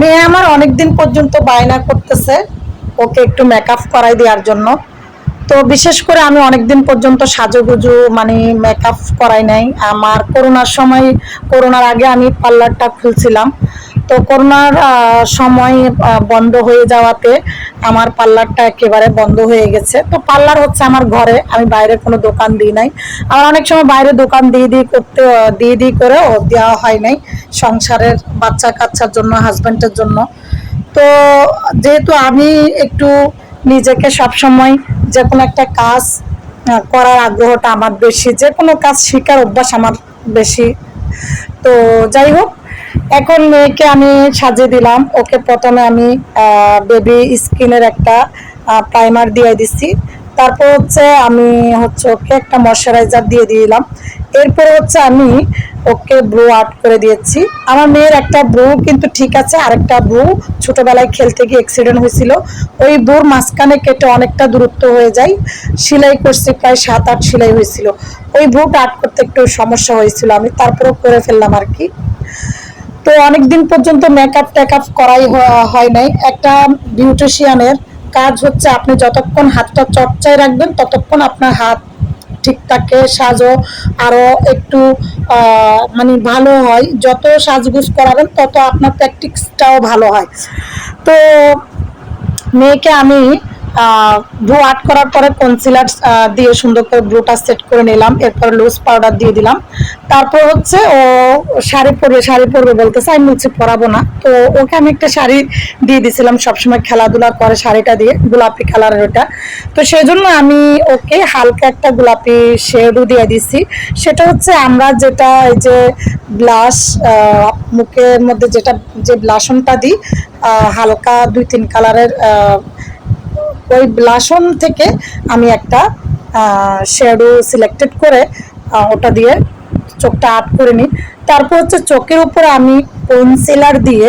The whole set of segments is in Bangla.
মেয়ে আমার অনেক দিন পর্যন্ত বায়না করতেছে। ওকে একটু মেকআপ করাই দেওয়ার জন্য। তো বিশেষ করে আমি অনেক দিন পর্যন্ত সাজুগুজু মানে মেকআপ করাই নাই। আমার করোনার সময়, করোনার আগে আমি পার্লারটা খুলছিলাম। তো করোনার সময় বন্ধ হয়ে যাওয়াতে আমার পার্লারটা একেবারে বন্ধ হয়ে গেছে। তো পার্লার হচ্ছে আমার ঘরে, আমি বাইরে কোনো দোকান দিই নাই। আমার অনেক সময় বাইরে দোকান দিয়ে দিয়ে করতে, দিয়ে দিয়ে করেও দেওয়া হয় নাই সংসারের বাচ্চা কাচ্চার জন্য হাজব্যান্ডের জন্য। তো যেহেতু আমি একটু নিজেকে সবসময় যে কোনো একটা কাজ করার আগ্রহটা আমার বেশি, যে কোনো কাজ শেখার অভ্যাস আমার বেশি। তো যাই হোক এখন মেয়েকে আমি সাজিয়ে দিলাম। ওকে প্রথমে আমি বেবি স্কিনের একটা প্রাইমার দিয়ে দিচ্ছি। তারপর হচ্ছে আমি হচ্ছে ওকে একটা ময়শ্চারাইজার দিয়ে দিলাম। এরপরে হচ্ছে আমি ওকে ব্রু আর্ট করে দিয়েছি। আমার মেয়ের একটা ব্রু কিন্তু ঠিক আছে, আরেকটা ব্রু ছোটবেলায় খেলতে গিয়ে অ্যাক্সিডেন্ট হয়েছিল। ওই ব্রুর মাঝখানে কেটে অনেকটা দূরত্ব হয়ে যায়। সেলাই করছি প্রায় সাত আট সেলাই হয়েছিল। ওই ব্রুটা আর্ট করতে একটু সমস্যা হয়েছিল। আমি তারপরেও করে ফেললাম আর কি। তো অনেক দিন পর্যন্ত মেকআপ টেকআপ করাই হয় নাই। একটা বিউটিশিয়ানের কাজ হচ্ছে আপনি যতক্ষণ হাতটা চর্চায় রাখবেন, ততক্ষণ আপনার হাত ঠিক থাকে সাজও আরও একটু মানে ভালো হয়। যত সাজগুজ করাবেন, তত আপনার প্র্যাকটিসটাও ভালো হয়। তো, মেয়েকে আমি ব্রু আর্ট করার পরে কনসিলার দিয়ে সুন্দর করে ব্রুটা সেট করে নিলাম। এরপর লুজ পাউডার দিয়ে দিলাম। তারপর হচ্ছে ও শাড়ি পরবে শাড়ি পরবে বলতেছে, আমি বলছি পরাবো না। তো ওকে আমি একটা শাড়ি দিয়ে দিছিলাম সবসময় খেলাধুলা করে শাড়িটা দিয়ে, গোলাপি কালারের ওটা। তো সেই জন্য আমি ওকে হালকা একটা গোলাপি শেডও দিয়ে দিছি। সেটা হচ্ছে আমরা যেটা এই যে ব্লাশ মুখের মধ্যে যেটা, যে ব্লাশনটা দিই হালকা দুই তিন কালারের ওই ব্লাসন থেকে আমি একটা শ্যাডো সিলেক্টেড করে ওটা দিয়ে চোখটা আর্ট করে নিই। তারপর হচ্ছে চোখের উপরে আমি পেন্সিলার দিয়ে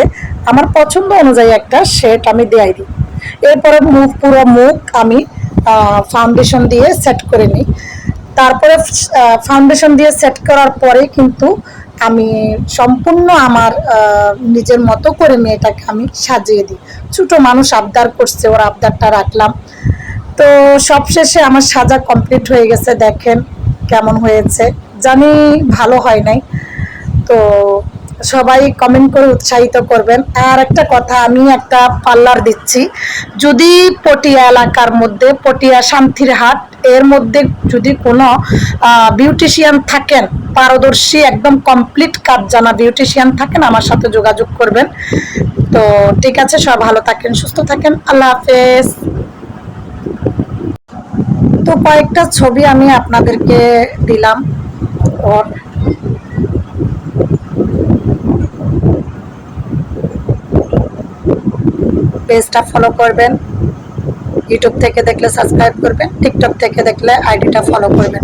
আমার পছন্দ অনুযায়ী একটা শেড আমি দেয়াই দিই। এরপরে মুখ পুরো মুখ আমি ফাউন্ডেশন দিয়ে সেট করে নিই। তারপরে ফাউন্ডেশন দিয়ে সেট করার পরে কিন্তু আমি সম্পূর্ণ আমার নিজের মতো করে মেয়েটাকে আমি সাজিয়ে দিই। ছোটো মানুষ আবদার করছে, ওর আবদারটা রাখলাম। তো সবশেষে আমার সাজা কমপ্লিট হয়ে গেছে, দেখেন কেমন হয়েছে। জানি ভালো হয় নাই। তো সবাই কমেন্ট করে উৎসাহিত করবেন। আর একটা কথা, আমি একটা পার্লার দিচ্ছি। যদি পটিয়া এলাকার মধ্যে, পটিয়া শান্তির হাট, এর মধ্যে যদি কোনো বিউটিশিয়ান থাকেন, পারদর্শী, একদম কমপ্লিট কাজ জানা বিউটিশিয়ান থাকেন, আমার সাথে যোগাযোগ করবেন। তো ঠিক আছে, সব ভালো থাকেন, সুস্থ থাকেন, আল্লাহ হাফেজ। তো কয়েকটা ছবি আমি আপনাদেরকে দিলাম। ওর পেজটা ফলো করবেন। ইউটিউব থেকে দেখলে সাবস্ক্রাইব করবেন টিকটক থেকে দেখলে আইডিটা ফলো করবেন।